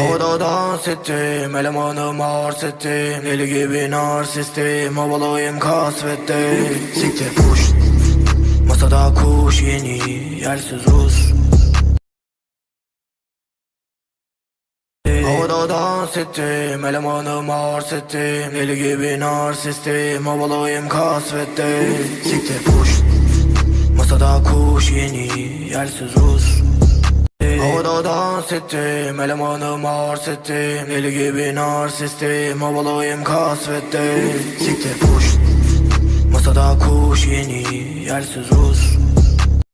Havada dans ettim elemanım arz ettim. Deli gibi narsistim Havalayım kasvette Siktir push Masada kuş yeni Yersiz Rus. Havada dans ettim elemanım arz ettim. Deli gibi narsistim Havalayım kasvette Siktir push Masada kuş yeni Yersiz Rus Havada dans ettim elemanım arz ettim. Deli gibi narsistim Havalayım kasvette Siktir push Masada kuş yeni Yersiz Rus.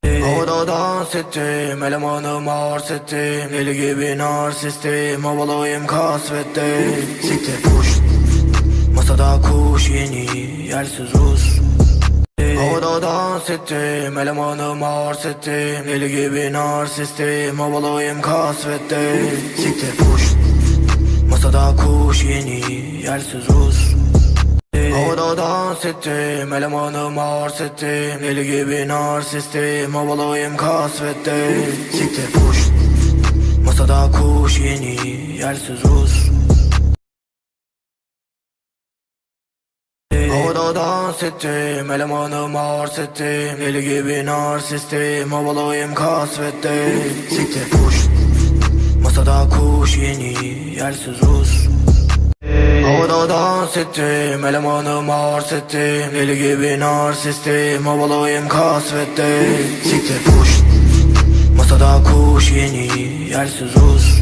Havada dans ettim elemanım arz ettim. Deli gibi narsistim Havalayım kasvette Siktir push Masada kuş yeni Yersiz Rus Havada dans ettim elemanım arz ettim. Deli gibi narsistim Havalayım kasvette Siktir. Push Masada kuş yeni Yersiz Rus. Havada dans ettim elemanım arz ettim. Deli gibi narsistim Havalayım kasvette Siktir. Push Masada kuş yeni Yersiz Rus Havada dans ettim elemanım arz ettim Deli gibi narsistim Havalayım kasvette Siktir push Masada kuş yeni Yersiz Rus. Havada dans ettim elemanım arz ettim Deli gibi narsistim Havalayım kasvette Siktir push Masada kuş yeni Yersiz Rus.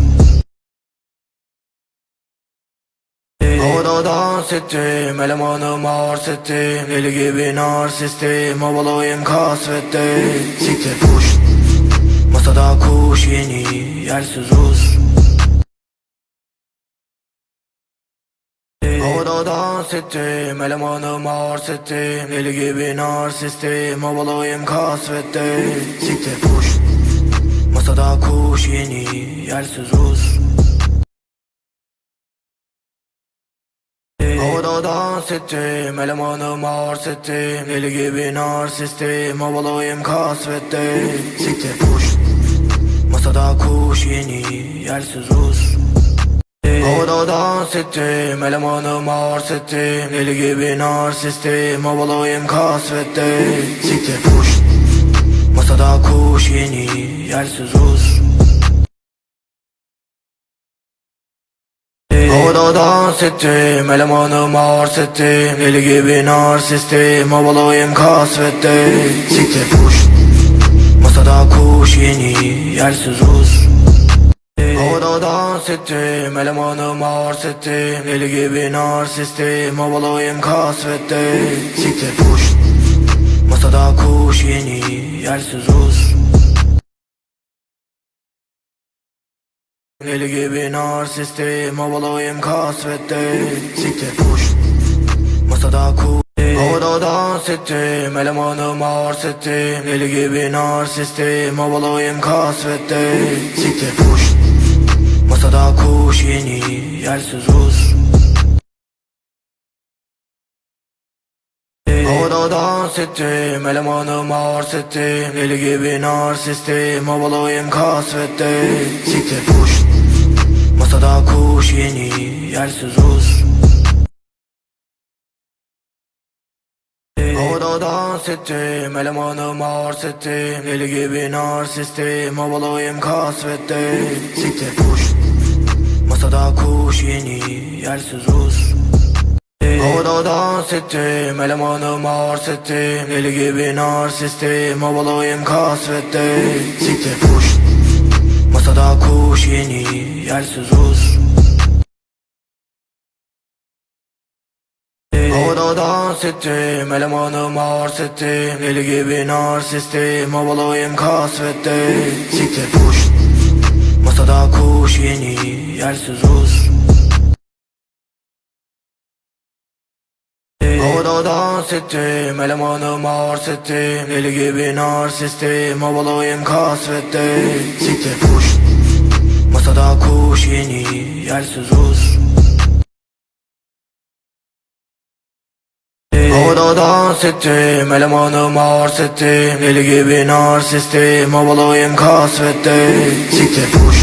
Havada dans ettim elemanım arz ettim. Deli gibi narsistim Havalayım kasvette Siktir push Masada kuş yeni Yersiz Rus. Havada dans ettim elemanım arz ettim. Deli gibi narsistim Havalayım kasvette Siktir push Masada kuş yeni Yersiz Rus Havada dans ettim elemanım arz ettim Deli gibi narsistim Havalayım kasvette Siktir push. Masada kuş yeni Yersiz Rus. Havada dans ettim elemanım arz ettim Deli gibi narsistim Havalayım kasvette Siktir push. Masada kuş yeni Yersiz Rus Havada dans ettim elemanım arz ettim. Deli gibi narsistim Havalayım kasvette Siktir push. Masada kuş yeni Yersiz Rus. Havada dans ettim elemanım arz ettim. Deli gibi narsistim Havalayım kasvette Siktir push. Masada kuş yeni Yersiz Rus Deli gibi narsistim Havalayım kasvette Siktir. Push Masada kuş Havada dans ettim elemanım arz ettim. Deli gibi narsistim Havalayım kasvette Siktir. Push Masada kuş yeni Yersiz Rus Havada dans ettim elemanım arz ettim Deli gibi narsistim Havalayım kasvette Siktir push Masada kuş yeni Yersiz Rus. Havada dans ettim elemanım arz ettim Deli gibi narsistim Havalayım kasvette Siktir push Masada kuş yeni Yersiz Rus Havada dans ettim elemanım arz ettim. Deli gibi narsistim Havalayım kasvette Siktir push. Masada kuş yeni Yersiz Rus. Havada dans ettim elemanım arz ettim. Deli gibi narsistim Havalayım kasvette Siktir push. Masada kuş yeni Yersiz Rus Havada dans ettim elemanım arz ettim. Deli gibi narsistim Havalayım kasvette Siktir push. Masada kuş yeni Yersiz Rus Havada dans ettim elemanım arz ettim. Deli gibi narsistim Havalayım kasvette Siktir push.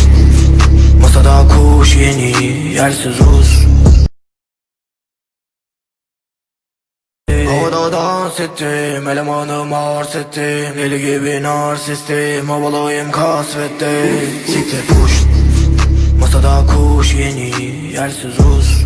Masada kuş yeni yersiz Rus Havada dans ettim elemanım arz ettim. Deli gibi narsistim havalayım kasvette Siktir push. Masada kuş yeni yersiz Rus